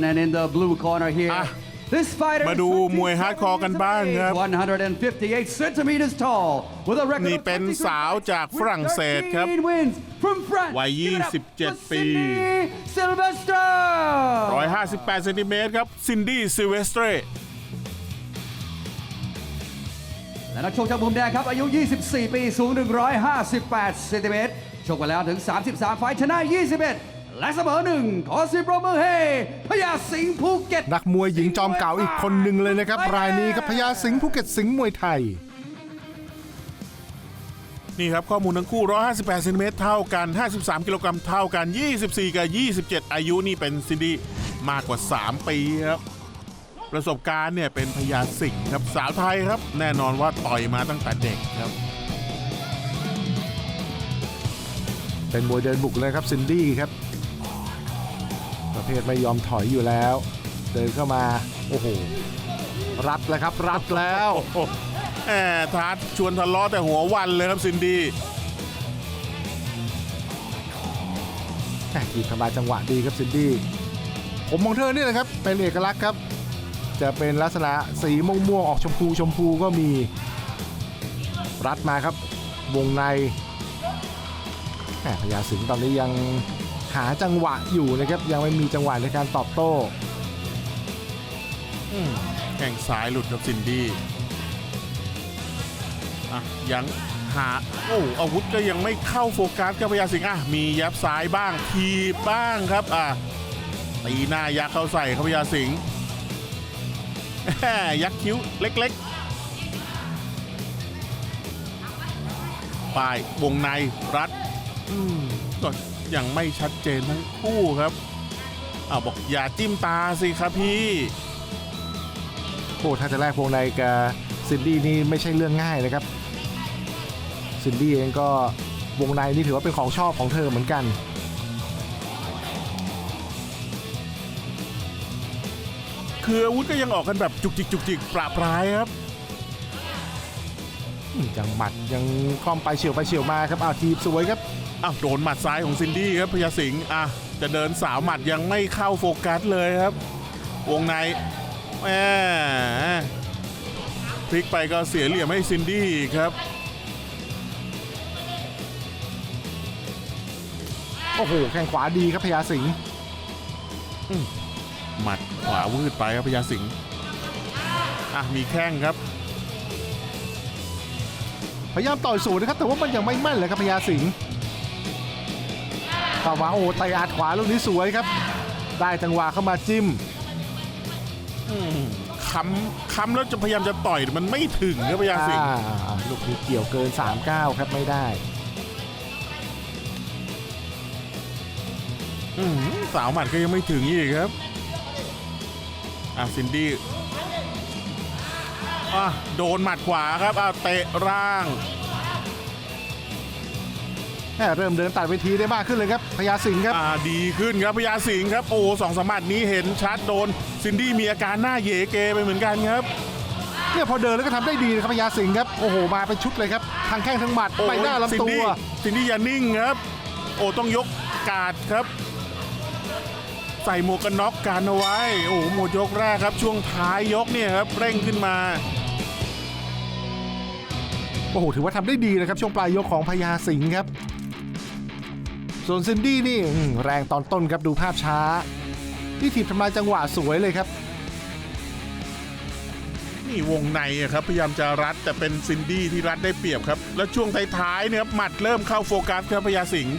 And in the blue corner here, อะ this fighter มา is ดู27มวยฮาร์ดคอร์กันบ้างครับ 158 centimeters tall with a record นี่ of เป็น23สาวจากฝรั่งเศสครับ13 wins from France วัย Give it up for 27 ปี Sydney Sylvester 158 เซนติเมตรครับ ซินดี้ซิเวสเตรและนักชกจากมุมแดงครับ อายุ 24 ปี สูง 158 เซนติเมตร ชกมาแล้วถึง 33 ไฟท์ชนะ 21 และเสมอหนึ่งขอเสิบปรบมือให้พญาสิงห์ภูเก็ต นักมวยหญิงจอมเก่าอีกคนหนึ่งเลยนะครับ รายนี้ครับพญาสิงห์ภูเก็ตสิงห์มวยไทย นี่ครับข้อมูลทั้งคู่ 158เซนติเมตรเท่ากัน 53 กิโลกรัมเท่ากัน 24 กับ 27 อายุนี่เป็นซินดี้มากกว่า 3 ปีครับประสบการณ์เนี่ยเป็นพญาสิงห์ครับสาวไทยครับ แน่นอนว่าต่อยมาตั้งแต่เด็กครับ เป็นมวยเดินบุกเลยครับซินดี้ครับ ประเภทไม่ยอมถอยอยู่แล้ว เดินเข้ามาโอ้โหรัดแล้วครับรัดแล้วโอ้โหแหมทัดชวนทะเลาะแต่หัววันเลยครับซินดี้แหม่ทีบทำลายจังหวะดีครับซินดี้ผมของเธอนี่แหละครับเป็นเอกลักษณ์ครับ จะเป็นลักษณะสีม่วงๆออกชมพูชมพูก็มีรัดมาครับ วงในแหม่พญาสิงห์ตอนนี้ยัง หาจังหวะอยู่นะครับ ยังไม่มีจังหวะในการตอบโต้อืมแข่งซ้ายหลุดครับซินดี้อะยังหาโอ้อาวุธก็ยังไม่เข้าโฟกัสครับพญาสิงห์อะมียับซ้ายบ้างทีบบ้างครับอะตีหน้ายักษ์เข้าใส่ครับพญาสิงห์ยักษ์คิ้วเล็กๆปลายวงในรัดอืมก็ ยังไม่ชัดเจนทั้งคู่ครับอ้าวบอกอย่าจิ้มตาสิครับพี่โอ้ถ้าจะแลกวงในกับซินดี้นี่ไม่ใช่เรื่องง่ายนะครับซินดี้เองก็วงในนี่ถือว่าเป็นของชอบของเธอเหมือนกันคืออาวุธก็ยังออกกันแบบจุกจิกจุกจิกปราบร้ายครับ ยังหมัดยังคล่อมไปเฉียวไปเฉียวมาครับอ้าวทีบสวยครับอ้าวโดนหมัดซ้ายของซินดี้ครับพญาสิงห์อะจะเดินสาวหมัดยังไม่เข้าโฟกัสเลยครับ วงในแหมพลิกไปก็เสียเหลี่ยมให้ซินดี้อีกครับ โอ้โหแข้งขวาดีครับพญาสิงห์หมัดขวาวืดไปครับพญาสิงห์อะมีแข้งครับ พยายามต่อยสูงนะครับแต่ว่ามันยังไม่แม่นเลยครับพญาสิงห์ต่อมาโอ้ไตอัดขวาลูกนี้สวยครับ ได้จังหวะเข้ามาจิ้มอืมค้ำค้ำแล้วจะพยายามจะต่อยแต่มันไม่ถึงครับพญาสิงห์อ่าลูกนี้เกี่ยวเกิน 3-9 ครับไม่ได้อืมสาวหมัดก็ยังไม่ถึงอีกครับ อะซินดี้ อะโดนหมัดขวาครับอะเตะร่างแม่เริ่มเดินตัดเวทีได้มากขึ้นเลยครับพญาสิงห์ครับ อ่าดีขึ้นครับพญาสิงห์ครับ โอ้สองสามหมัดนี้เห็นชัดโดน ซินดี้มีอาการหน้าเหยเกไปเหมือนกันครับ เนี่ยพอเดินแล้วก็ทำได้ดีนะครับพญาสิงห์ครับ โอ้โห มาเป็นชุดเลยครับ ทั้งแข้งทั้งหมัดโอ้ใบหน้าลำซินตัวดี้ซินดี้อย่านิ่งครับ โอ้ต้องยกการ์ดครับ ใส่หมวกกันน็อกการเอาไว้ โอ้โหหมดยกแรกครับ ช่วงท้ายยกเนี่ยครับ เร่งขึ้นมา โอ้โหถือว่าทำได้ดีนะครับ ช่วงปลายยกของพญาสิงห์ครับ ส่วนซินดี้นี่แรงตอนต้นครับดูภาพช้า ที่ถีบทำลายจังหวะสวยเลยครับ นี่วงในอะครับพยายามจะรัดแต่เป็นซินดี้ที่รัดได้เปรียบครับ แล้วช่วงท้ายๆเนี่ยครับหมัดเริ่มเข้าโฟกัสครับพญาสิงห์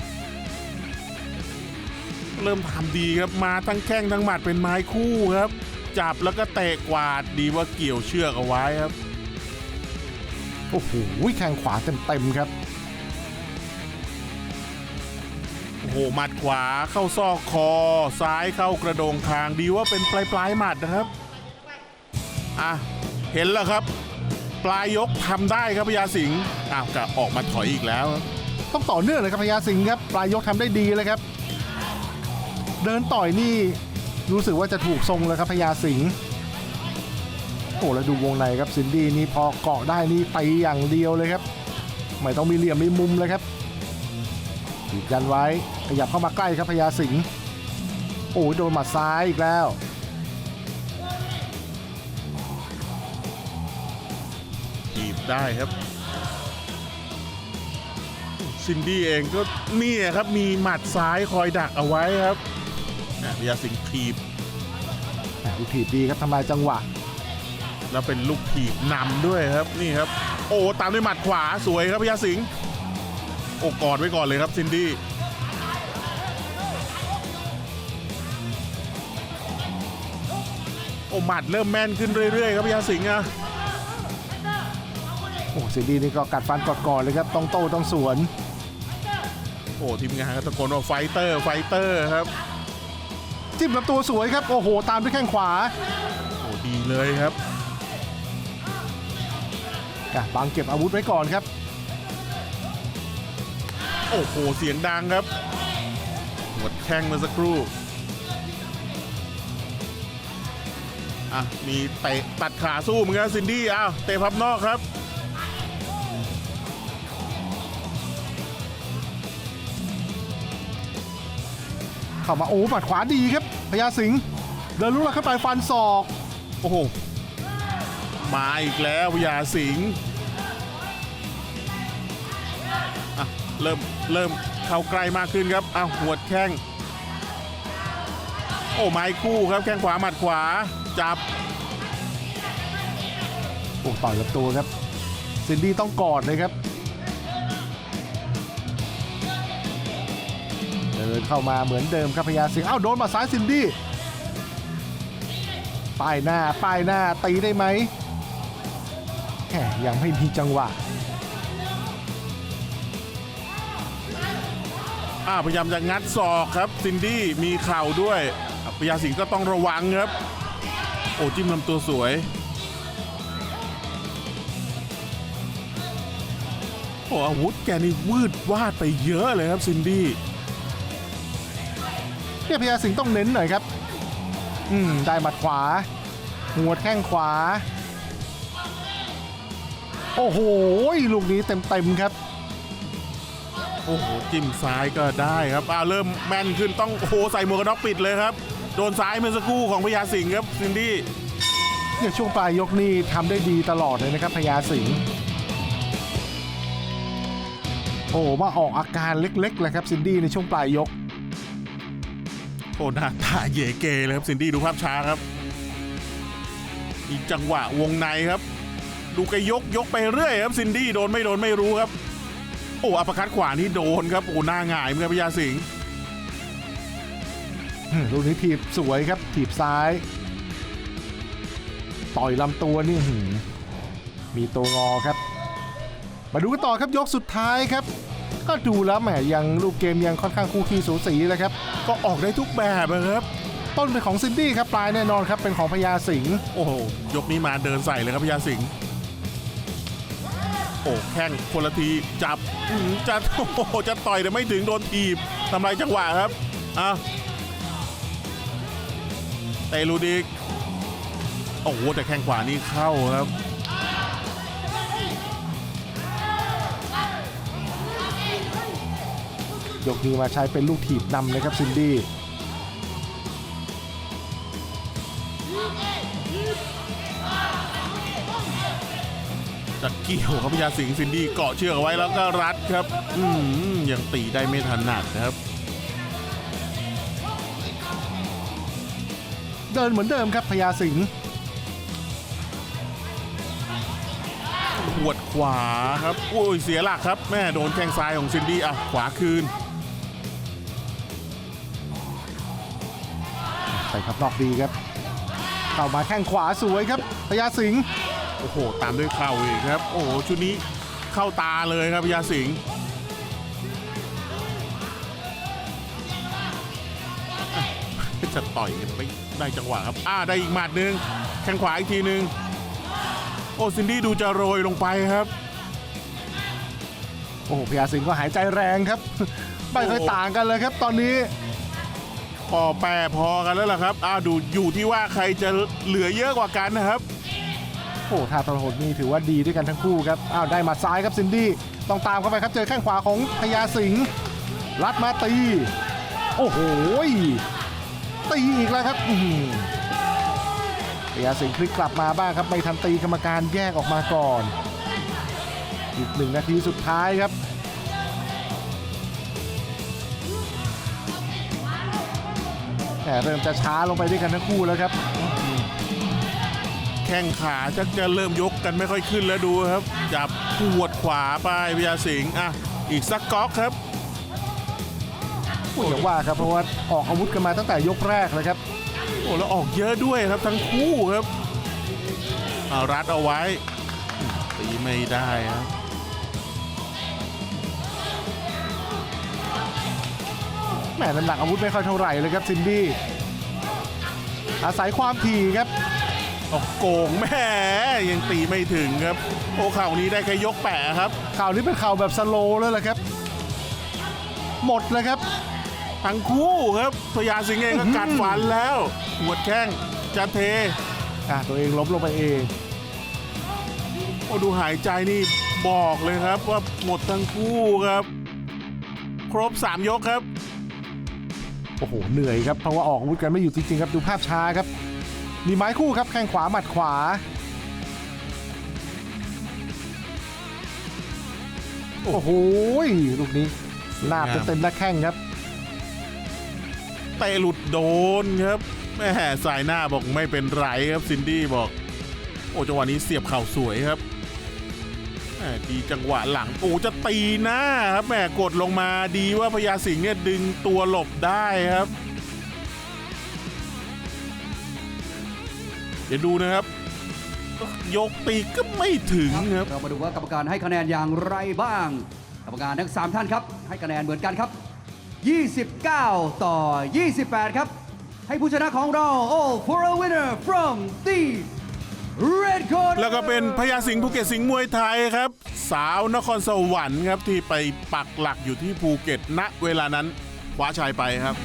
เริ่มทำดีครับมาทั้งแข้งทั้งหมัดเป็นไม้คู่ครับ จับแล้วก็เตะกวาดดีว่าเกี่ยวเชือกเอาไว้ครับ โอ้โหแข้งขวาเต็มๆครับโอ้โหหมัดขวาเข้าซอกคอ ซ้ายเข้ากระโดงคางดีว่าเป็นปลายปลายๆหมัดนะครับอะเห็นแล้วครับ ปลายยกทำได้ครับพญาสิงห์อ้าวกะออกมาถอยอีกแล้วครับต้องต่อเนื่องเลยครับพญาสิงห์ครับ ปลายยกทำได้ดีเลยครับ เดินต่อยนี่รู้สึกว่าจะถูกทรงแล้วครับพญาสิงห์ โอ้แล้วดูวงในครับซินดี้นี่พอเกาะได้นี่ไปอย่างเดียวเลยครับ ไม่ต้องมีเหลี่ยมมีมุมเลยครับถีดยันไว้ขยับเข้ามาใกล้ครับพญาสิงห์โอ้โดนหมัดซ้ายอีกแล้วถีบได้ครับซินดี้เองก็นี่ครับมีหมัดซ้ายคอยดักเอาไว้ครับพญาสิงห์ถีบถีบดีครับทำลายจังหวะ แล้วเป็นลูกถีบนำด้วยครับนี่ครับ โอ้ตามด้วยหมัดขวาสวยครับพยาสิงห์โอ้กอดไว้ก่อนเลยครับซินดี้โอ้หมัดเริ่มแม่นขึ้นเรื่อยๆครับพยาสิงห์อะโอ้ซินดี้นี่ก็กัดฟันกอดก่อนเลยครับต้องโต้ต้องสวน โอ้ทีมงานก็ตะโกนว่าไฟเตอร์ไฟเตอร์ครับจิ้มลำตัวสวยครับ โอ้โห ตามด้วยแข้งขวา โอ้ดีเลยครับ อะบังเก็บอาวุธไว้ก่อนครับ โอ้โห เสียงดังครับหัวดแข้งเมื่อสักครู่อะมีเตะตัดขาสู้เหมือนกันซินดี้อ้าวเตะพับนอกครับเข้ามาโอ้หมัดขวาดีครับพญาสิงห์เดินลุกแล้วเข้าไปฟันศอก โอ้โห มาอีกแล้วพญาสิงห์เริ่มเริ่มเข้าใกล้มากขึ้นครับอ้าวหัวดแข้งโอ้ไม้คู่ครับแข้งขวาหมัดขวาจับโอ้ต่อยลำตัวครับซินดี้ต้องกอดเลยครับเดินเข้ามาเหมือนเดิมครับพญาสิงห์อ้าวโดนมาซ้ายซินดี้ป้ายหน้าป้ายหน้าตีได้ไหม แหมยังไม่มีจังหวะอ่าพยายามจะงัดศอกครับซินดี้มีเข่าด้วยพญาสิงห์ก็ต้องระวังครับ โอ้จิ้มลำตัวสวย โอ้อาวุธแกนี่วืดวาดไปเยอะเลยครับซินดี้เนี่ยพญาสิงห์ต้องเน้นหน่อยครับ อืม ได้หมัดขวา หัวดแข้งขวา โอ้โหลูกนี้เต็มๆครับ โอ้โหจิ้มซ้ายก็ได้ครับอ่าเริ่มแม่นขึ้นต้องโอ้โหใส่หมวกกันน็อกปิดเลยครับ โดนซ้ายเมื่อสักครู่ของพญาสิงห์ครับซินดี้เนี่ยช่วงปลายยกนี่ทำได้ดีตลอดเลยนะครับพญาสิงห์โอ้มาออกอาการเล็กๆเลยครับซินดี้ในช่วงปลายยก โอ้หน้าตาเยเกเลยครับซินดี้ดูภาพช้าครับ อีกจังหวะวงในครับ ดูแกยกยกไปเรื่อยครับซินดี้โดนไม่โดนไม่รู้ครับ โอ้อัปเปอร์คัดขวานี่โดนครับโอ้หน้าหงายเหมือนกับพญาสิงห์อืมลูกนี้ถีบสวยครับถีบซ้าย ต่อยลำตัวนี่หืมมีตัวงอครับ มาดูกันต่อครับยกสุดท้ายครับ ก็ดูแล้วแหมยังลูกเกมยังค่อนข้างคู่ขี้สูสีเลยครับ ก็ออกได้ทุกแบบอะครับต้นเป็นของซินดี้ครับปลายแน่นอนครับเป็นของพญาสิงห์โอ้โหยกนี้มาเดินใส่เลยครับพญาสิงห์ โอ้แข้งคนละทีจับจะโอ้โหจะต่อยแต่ไม่ถึงโดนทีบทำลายจังหวะครับอะเตะลูดิกโอ้โหแต่แข้งขวานี่เข้าครับยกนี้มาใช้เป็นลูกถีบนำเลยครับซินดี้ จะเกี่ยวครับพญาสิงห์ซินดี้เกาะเชือกเอาไว้แล้วก็รัดครับ อืมยังตีได้ไม่ถนัดครับ เดินเหมือนเดิมครับพญาสิงห์ขวดขวาครับโอ้ยเสียหลักครับแม่โดนแข้งซ้ายของซินดี้อะขวาคืนใส่ครับนอกดีครับเข้ามาแข้งขวาสวยครับพญาสิงห์ โอ้โห ตามด้วยเข่าอีกครับ โอ้โห ชุดนี้เข้าตาเลยครับพญาสิงห์จะต่อยกันไม่ได้จังหวะครับ อ่าได้อีกหมัดหนึ่งแข้งขวาอีกทีหนึ่งโอ้ซินดี้ดูจะโรยลงไปครับ โอ้โหพญาสิงห์ก็หายใจแรงครับ ไม่ค่อยต่างกันเลยครับ ตอนนี้พอแปรพอกันแล้วล่ะครับ อ่าดูอยู่ที่ว่าใครจะเหลือเยอะกว่ากันนะครับ โอ้ท่าทรหดนี่ถือว่าดีด้วยกันทั้งคู่ครับอ้าวได้มัดซ้ายครับซินดี้ต้องตามเข้าไปครับเจอแข้งขวาของพญาสิงห์รัดมาตี โอ้โหตีอีกแล้วครับพญาสิงห์พลิกกลับมาบ้างครับไม่ทันตีกรรมการแยกออกมาก่อน อีกหนึ่งนาทีสุดท้ายครับแต่เริ่มจะช้าลงไปด้วยกันทั้งคู่แล้วครับ แข้งขาชักจะเริ่มยกกันไม่ค่อยขึ้นแล้วดูครับ จับขวดขวาไปพยาสิงห์อะอีกสักก๊อกครับพูดอย่างว่าครับเพราะว่าออกอาวุธกันมาตั้งแต่ยกแรกเลยครับโอ้แล้วออกเยอะด้วยครับทั้งคู่ครับเอารัดเอาไว้อืมตีไม่ได้ครับแหมน้ำหนักอาวุธไม่ค่อยเท่าไหร่เลยครับซินดี้อาศัยความถี่ครับ ออกโกงแหม่ยังตีไม่ถึงครับ โอ้เข่านี้ได้แค่ยกแปะครับ ข่าวนี้เป็นข่าวแบบสโลว์แล้วแหละครับ หมดเลยครับทั้งคู่ครับพยาสิงห์เองก็กัดฟันแล้ว หัวดแข้งจะเทอะตัวเองล้มลงไปเองโอ้ดูหายใจนี่บอกเลยครับว่าหมดทั้งคู่ครับ ครบ 3 ยกครับ โอ้โห เหนื่อยครับ เพราะว่าออกอาวุธกันไม่อยู่จริงๆครับ ดูภาพช้าครับ มีไม้คู่ครับแข้งขวาหมัดขวา โอ้โหลูกนี้ลาบเต็มๆหน้าแข้งครับเตะหลุดโดนครับแม่สายหน้าบอกไม่เป็นไรครับซินดี้บอก โอ้จังหวะนี้เสียบเข่าสวยครับแม่ดีจังหวะหลังโอ้จะตีหน้าครับแม่กดลงมาดีว่าพญาสิงห์เนี่ยดึงตัวหลบได้ครับ เดี๋ยวดูนะครับ ยกตีก็ไม่ถึงครับ เรามาดูว่ากรรมการให้คะแนนอย่างไรบ้าง กรรมการทั้ง 3 ท่านครับ ให้คะแนนเหมือนกันครับ 29 ต่อ 28 ครับ ให้ผู้ชนะของเรา all for a winner from the red corner แล้วก็เป็นพญาสิงห์ภูเก็ตสิงห์มวยไทยครับ สาวนครสวรรค์ครับที่ไปปักหลักอยู่ที่ภูเก็ตณเวลานั้นคว้าชัยไปครับ